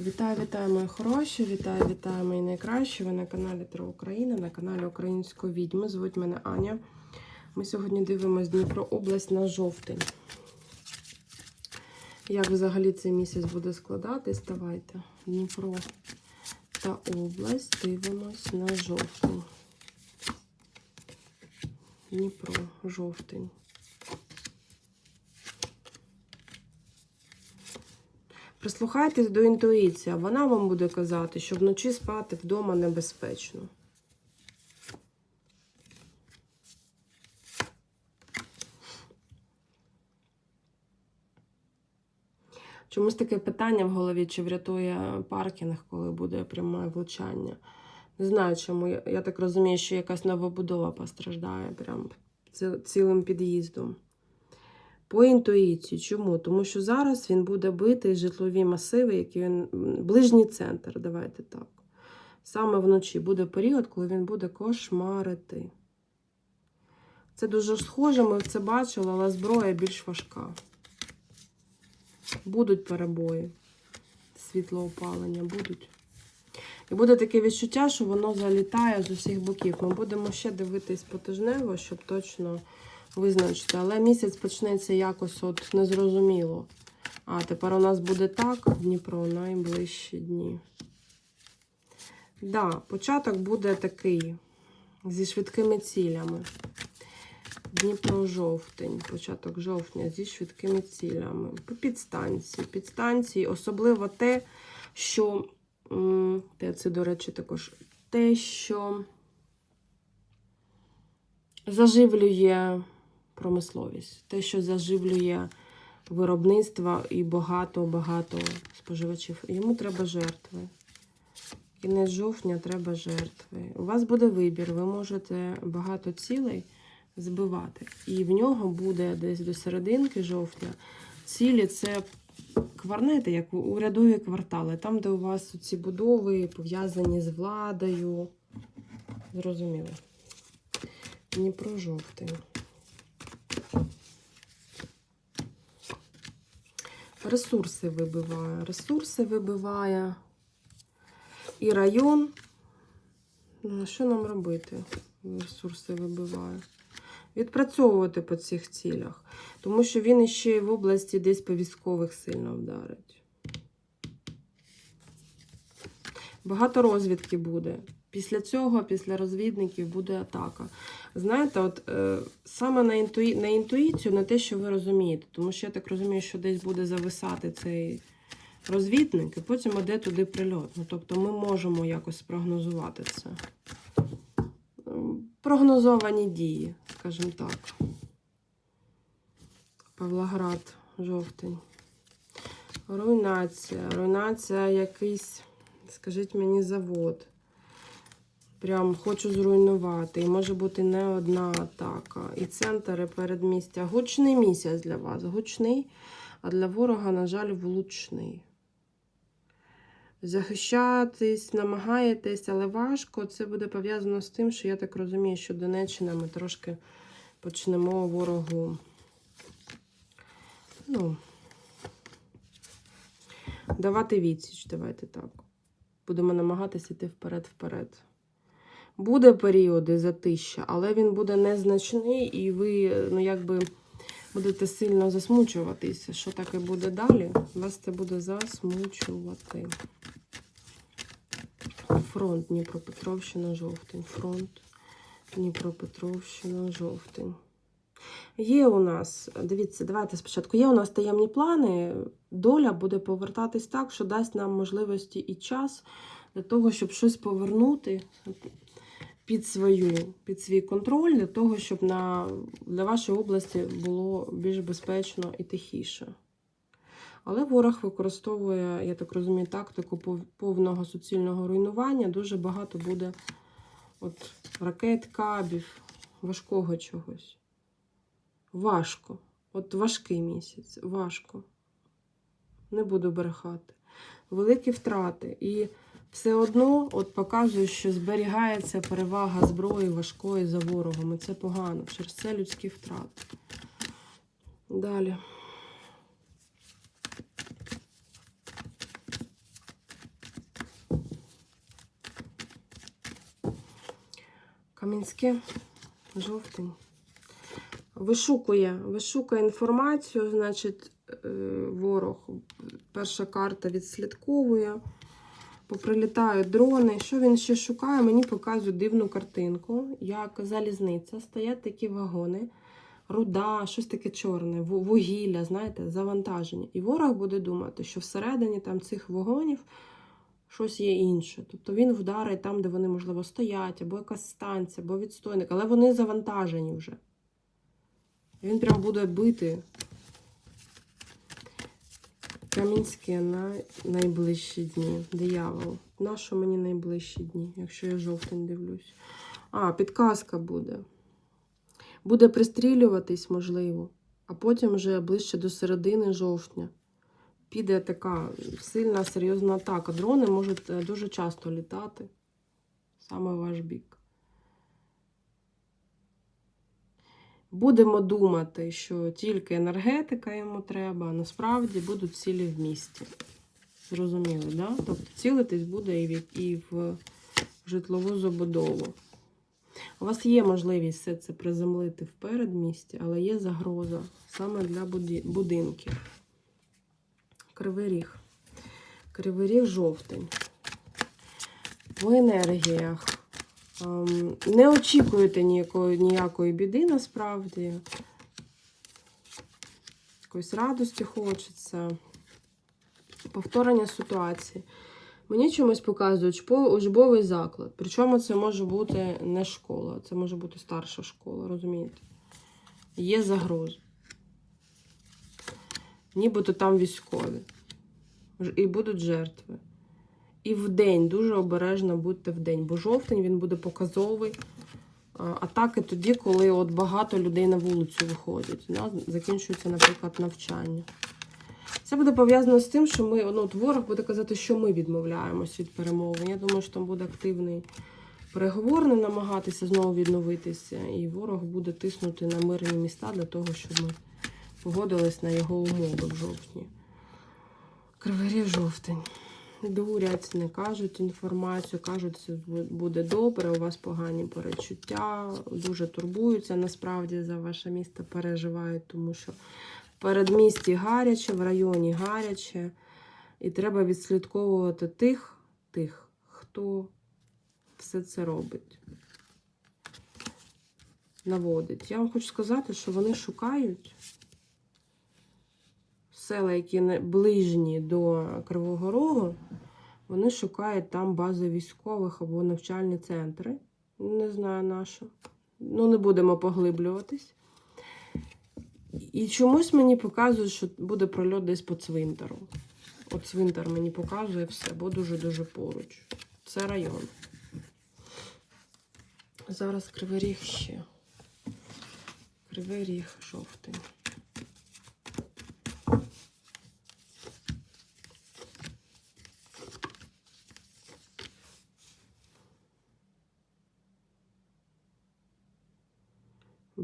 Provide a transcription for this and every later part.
Вітаю, вітаю, мої хороші! Вітаю, вітаю, мої найкращі. Ви на каналі Тро Україна, на каналі Української відьми. Звуть мене Аня. Ми сьогодні дивимося Дніпро область на жовтень. Як взагалі цей місяць буде складатись? Давайте. Дніпро та область дивимось на жовтень. Дніпро, жовтень. Прислухайтесь до інтуїції, вона вам буде казати, що вночі спати вдома небезпечно. Чомусь таке питання в голові, чи врятує паркінг, коли буде пряме влучання. Не знаю, чому. Я, так розумію, що якась новобудова постраждає прям цілим під'їздом. По інтуїції. Чому? Тому що зараз він буде бити житлові масиви, які він. Ближній центр, давайте так. Саме вночі буде період, коли він буде кошмарити. Це дуже схоже, ми це бачили, але зброя більш важка. Будуть перебої, світлоопалення, будуть. І буде таке відчуття, що воно залітає з усіх боків. Ми будемо ще дивитись потижнево, щоб точно визначити. Але місяць почнеться якось от незрозуміло. А тепер у нас буде так, Дніпро, найближчі дні. Да, початок буде такий зі швидкими цілями. Дніпро жовтень, початок жовтня зі швидкими цілями. По підстанції. Підстанції, особливо те, що це, до речі, також те, що заживлює промисловість, те, що заживлює виробництво і багато-багато споживачів. Йому треба жертви. Кінець жовтня треба жертви. У вас буде вибір, ви можете багато цілей збивати. І в нього буде десь до серединки жовтня. Цілі це кварнети, як урядові квартали, там, де у вас ці будови пов'язані з владою. Зрозуміло. Дніпро жовтий. Ресурси вибиває. Ресурси вибиває. І район. Ну, що нам робити? Ресурси вибиває. Відпрацьовувати по цих цілях. Тому що він іще в області десь по військових сильно вдарить. Багато розвідки буде. Після цього, після розвідників, буде атака. Знаєте, от е, саме на, інтуї... на інтуїцію, на те, що ви розумієте. Тому що я так розумію, що десь буде зависати цей розвідник, і потім іде туди прильот. Ну, тобто ми можемо якось спрогнозувати це. Ем, Прогнозовані дії, скажімо так. Павлоград, жовтень. Руйнація. Руйнація якийсь, скажіть мені, завод. Прям хочу зруйнувати. І може бути не одна атака. І центр, і передмістя. Гучний місяць для вас. Гучний, а для ворога, на жаль, влучний. Захищатись, намагаєтесь, але важко. Це буде пов'язано з тим, що я так розумію, що Донеччина ми трошки почнемо ворогу. Ну, давати відсіч, давайте так. Будемо намагатися йти вперед-вперед. Буде періоди затища, але він буде незначний, і ви, ну, якби будете сильно засмучуватися. Що таке буде далі? Вас це буде засмучувати. Фронт Дніпропетровщина, жовтень. Фронт Дніпропетровщина, жовтень. Є у нас, дивіться, давайте спочатку. Є у нас таємні плани. Доля буде повертатись так, що дасть нам можливості і час для того, щоб щось повернути під свою, під свій контроль, для того, щоб на, для вашої області було більш безпечно і тихіше. Але ворог використовує, я так розумію, тактику повного суцільного руйнування. Дуже багато буде от, ракет, кабів, важкого чогось. Важко. От важкий місяць, важко. Не буду брехати. Великі втрати. І все одно от показує, що зберігається перевага зброї важкої за ворогом. І це погано. Через це людські втрати. Далі. Камінське жовтень. Вишукує, вишукує інформацію, значить, е, ворог. Перша карта відслідковує. Поприлітають дрони. Що він ще шукає? Мені показує дивну картинку, як залізниця. Стоять такі вагони, руда, щось таке чорне, вугілля, знаєте, завантаження. І ворог буде думати, що всередині там цих вагонів щось є інше. Тобто він вдарить там, де вони, можливо, стоять, або якась станція, або відстойник, але вони завантажені вже. Він прям буде бити. Камінське на найближчі дні. Диявол. На що мені найближчі дні, якщо я жовтень дивлюсь? А, підказка буде. Буде пристрілюватись, можливо, а потім вже ближче до середини жовтня піде така сильна, серйозна атака. Дрони можуть е, дуже часто літати саме ваш бік. Будемо думати, що тільки енергетика йому треба, а насправді будуть цілі в місті. Зрозуміли, да? Тобто цілитись буде і в, і в житлову забудову. У вас є можливість все це приземлити в передмісті, але є загроза саме для будинків. Кривий ріг. Кривий ріг жовтень. В енергіях. Ем, Не очікуєте ніякої, ніякої біди насправді. Якоїсь радості хочеться. Повторення ситуації. Мені чомусь показують учбовий заклад. Причому це може бути не школа, це може бути старша школа, розумієте? Є загроза. Нібито там військові. І будуть жертви. І в день дуже обережно будьте в день, бо жовтень він буде показовий. Атаки тоді, коли от багато людей на вулицю виходять. Да? Закінчується, наприклад, навчання. Це буде пов'язано з тим, що ми, ну, от ворог буде казати, що ми відмовляємось від перемовин. Я думаю, що там буде активний переговорний намагатися знову відновитися, і ворог буде тиснути на мирні міста для того, щоб ми погодились на його умови в жовтні. Кривий жовтень. Дурять, не кажуть інформацію, кажуть, все буде добре, у вас погані перечуття, дуже турбуються насправді за ваше місто, переживають, тому що в передмісті гаряче, в районі гаряче, і треба відслідковувати тих, тих, хто все це робить. Наводить. Я вам хочу сказати, що вони шукають села, які ближні до Кривого Рогу, вони шукають там бази військових або навчальні центри. Не знаю на що. Ну, не будемо поглиблюватись. І чомусь мені показують, що буде прольот десь по цвинтару. От цвинтар мені показує все, бо дуже-дуже поруч. Це район. Зараз Кривий Ріг ще. Кривий Ріг жовтий.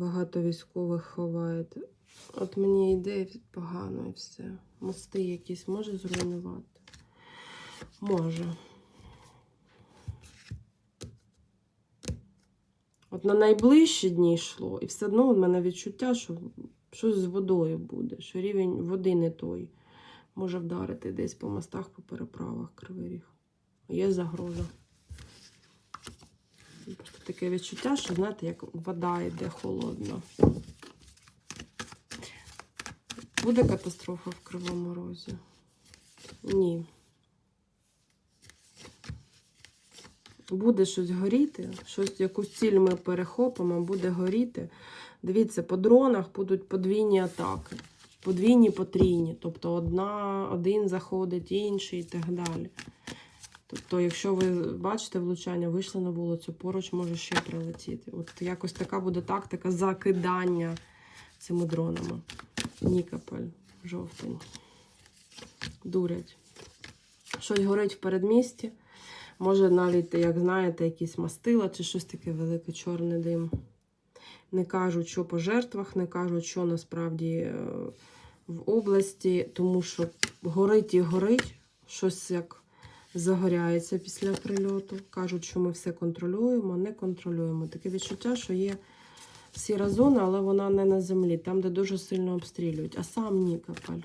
Багато військових ховають. От мені йде погано і все. Мости якісь може зруйнувати? Може. От на найближчі дні йшло, і все одно в мене відчуття, що щось з водою буде, що рівень води не той. Може вдарити десь по мостах, по переправах Кривий Ріг. Є загроза. Просто таке відчуття, що, знаєте, як вода йде холодна. Буде катастрофа в Кривому Розі? Ні. Буде щось горіти, щось, якусь ціль ми перехопимо, буде горіти. Дивіться, по дронах будуть подвійні атаки. Подвійні, потрійні. Тобто одна, один заходить, інший і так далі. Тобто, якщо ви бачите влучання, вийшли на вулицю, поруч може ще прилетіти. От якось така буде тактика закидання цими дронами. Нікопель, жовтень. Дурять. Щось горить в передмісті. Може, навіть, як знаєте, якісь мастила чи щось таке велике чорний дим. Не кажуть, що по жертвах, не кажуть, що насправді е, в області, тому що горить і горить щось як загоряється після прильоту. Кажуть, що ми все контролюємо, не контролюємо. Таке відчуття, що є сіра зона, але вона не на землі, там, де дуже сильно обстрілюють. А сам Нікополь.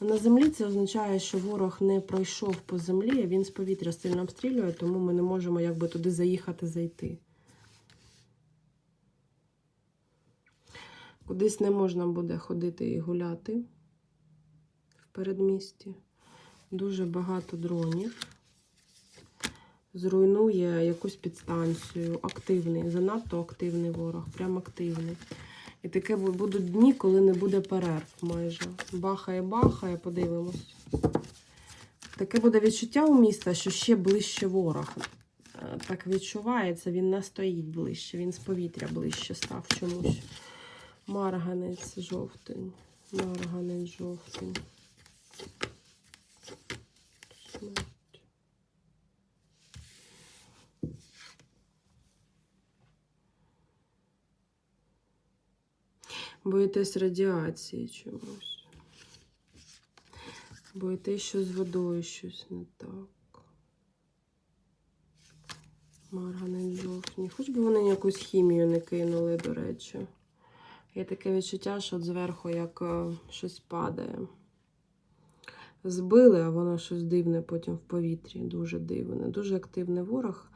На землі це означає, що ворог не пройшов по землі, а він з повітря сильно обстрілює, тому ми не можемо якби туди заїхати, зайти. Кудись не можна буде ходити і гуляти в передмісті. Дуже багато дронів. Зруйнує якусь підстанцію. Активний, занадто активний ворог, прям активний. І таке будуть дні, коли не буде перерв майже. Бахає, бахає, подивимось. Таке буде відчуття у міста, що ще ближче ворог. Е, Так відчувається, він не стоїть ближче, він з повітря ближче став чомусь. Марганець жовтень. Марганець жовтень. Боїтесь радіації чомусь. Боїтесь, що з водою щось не так. Марганець жовтні. Хоч би вони якусь хімію не кинули, до речі. Є таке відчуття, що зверху як е, щось падає. Збили, а воно щось дивне потім в повітрі. Дуже дивне. Дуже активний ворог.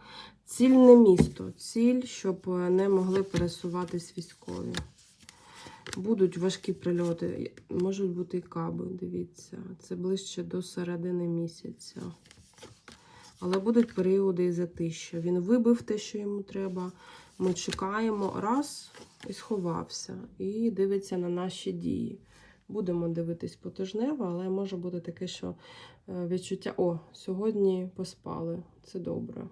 Цільне місто. Ціль, щоб е, не могли пересуватись військові. Будуть важкі прильоти. Можуть бути і каби, дивіться. Це ближче до середини місяця. Але будуть періоди і затища. Він вибив те, що йому треба. Ми чекаємо раз і сховався. І дивиться на наші дії. Будемо дивитись потижнево, але може бути таке, що е, відчуття: о, сьогодні поспали. Це добре.